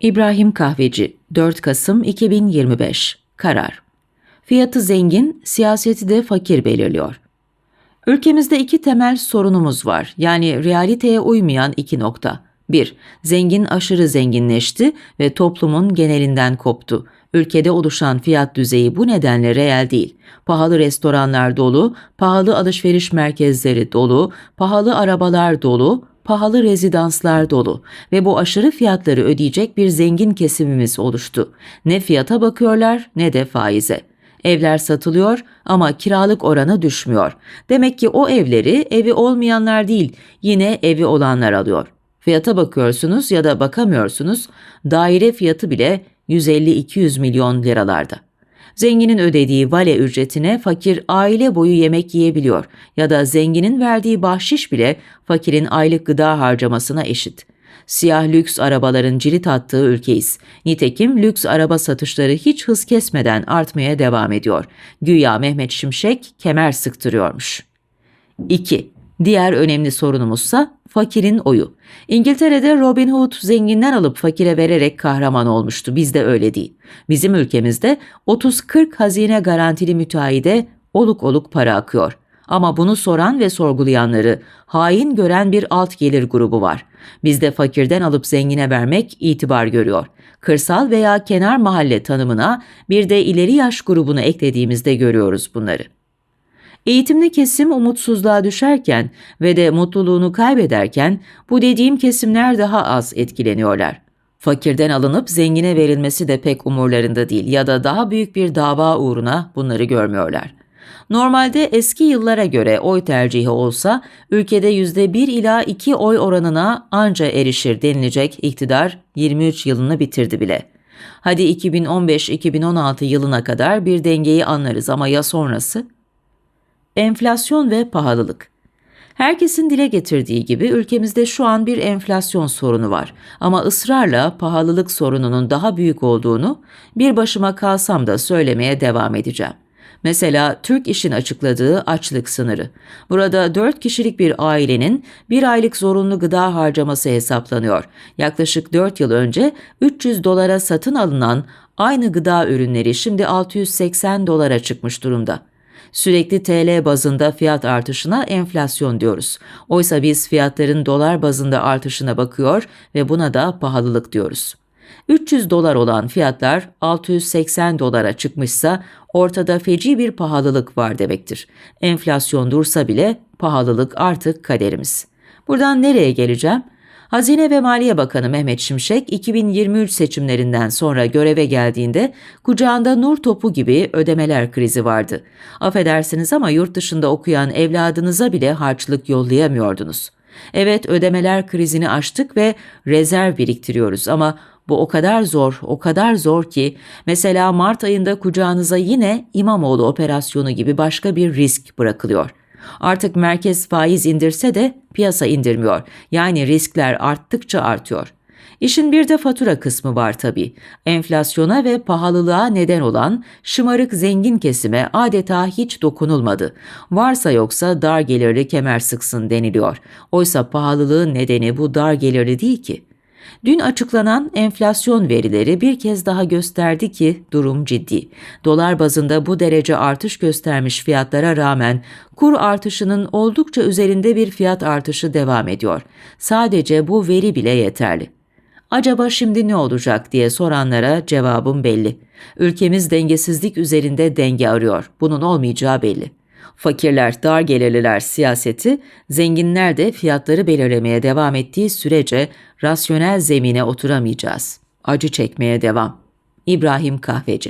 İbrahim Kahveci 4 Kasım 2025 Karar Fiyatı zengin, siyaseti de fakir belirliyor. Ülkemizde iki temel sorunumuz var. Yani realiteye uymayan iki nokta. 1. Zengin aşırı zenginleşti ve toplumun genelinden koptu. Ülkede oluşan fiyat düzeyi bu nedenle reel değil. Pahalı restoranlar dolu, pahalı alışveriş merkezleri dolu, pahalı arabalar dolu, pahalı rezidanslar dolu ve bu aşırı fiyatları ödeyecek bir zengin kesimimiz oluştu. Ne fiyata bakıyorlar ne de faize. Evler satılıyor ama kiralık oranı düşmüyor. Demek ki o evleri evi olmayanlar değil, yine evi olanlar alıyor. Fiyata bakıyorsunuz ya da bakamıyorsunuz, daire fiyatı bile 150-200 milyon liralarda. Zenginin ödediği vale ücretine fakir aile boyu yemek yiyebiliyor ya da zenginin verdiği bahşiş bile fakirin aylık gıda harcamasına eşit. Siyah lüks arabaların cirit attığı ülkeyiz. Nitekim lüks araba satışları hiç hız kesmeden artmaya devam ediyor. Güya Mehmet Şimşek kemer sıktırıyormuş. 2. Diğer önemli sorunumuzsa fakirin oyu. İngiltere'de Robin Hood zenginden alıp fakire vererek kahraman olmuştu. Bizde öyle değil. Bizim ülkemizde 30-40 hazine garantili müteahhide oluk oluk para akıyor. Ama bunu soran ve sorgulayanları hain gören bir alt gelir grubu var. Bizde fakirden alıp zengine vermek itibar görüyor. Kırsal veya kenar mahalle tanımına bir de ileri yaş grubunu eklediğimizde görüyoruz bunları. Eğitimli kesim umutsuzluğa düşerken ve de mutluluğunu kaybederken bu dediğim kesimler daha az etkileniyorlar. Fakirden alınıp zengine verilmesi de pek umurlarında değil ya da daha büyük bir dava uğruna bunları görmüyorlar. Normalde eski yıllara göre oy tercihi olsa ülkede %1 ila 2 oy oranına anca erişir denilecek iktidar 23 yılını bitirdi bile. Hadi 2015-2016 yılına kadar bir dengeyi anlarız ama ya sonrası? Enflasyon ve pahalılık. Herkesin dile getirdiği gibi ülkemizde şu an bir enflasyon sorunu var. Ama ısrarla pahalılık sorununun daha büyük olduğunu bir başıma kalsam da söylemeye devam edeceğim. Mesela Türk İş'in açıkladığı açlık sınırı. Burada 4 kişilik bir ailenin bir aylık zorunlu gıda harcaması hesaplanıyor. Yaklaşık 4 yıl önce 300 dolara satın alınan aynı gıda ürünleri şimdi 680 dolara çıkmış durumda. Sürekli TL bazında fiyat artışına enflasyon diyoruz. Oysa biz fiyatların dolar bazında artışına bakıyor ve buna da pahalılık diyoruz. 300 dolar olan fiyatlar 680 dolara çıkmışsa ortada feci bir pahalılık var demektir. Enflasyon dursa bile pahalılık artık kaderimiz. Buradan nereye geleceğim? Hazine ve Maliye Bakanı Mehmet Şimşek 2023 seçimlerinden sonra göreve geldiğinde kucağında nur topu gibi ödemeler krizi vardı. Affedersiniz ama yurt dışında okuyan evladınıza bile harçlık yollayamıyordunuz. Evet ödemeler krizini aştık ve rezerv biriktiriyoruz ama bu o kadar zor, o kadar zor ki mesela Mart ayında kucağınıza yine İmamoğlu operasyonu gibi başka bir risk bırakılıyor. Artık merkez faiz indirse de piyasa indirmiyor. Yani riskler arttıkça artıyor. İşin bir de fatura kısmı var tabii. Enflasyona ve pahalılığa neden olan şımarık zengin kesime adeta hiç dokunulmadı. Varsa yoksa dar gelirli kemer sıksın deniliyor. Oysa pahalılığın nedeni bu dar gelirli değil ki. Dün açıklanan enflasyon verileri bir kez daha gösterdi ki durum ciddi. Dolar bazında bu derece artış göstermiş fiyatlara rağmen kur artışının oldukça üzerinde bir fiyat artışı devam ediyor. Sadece bu veri bile yeterli. Acaba şimdi ne olacak diye soranlara cevabım belli. Ülkemiz dengesizlik üzerinde denge arıyor. Bunun olmayacağı belli. Fakirler, dar gelirliler siyaseti, zenginler de fiyatları belirlemeye devam ettiği sürece rasyonel zemine oturamayacağız. Acı çekmeye devam. İbrahim Kahveci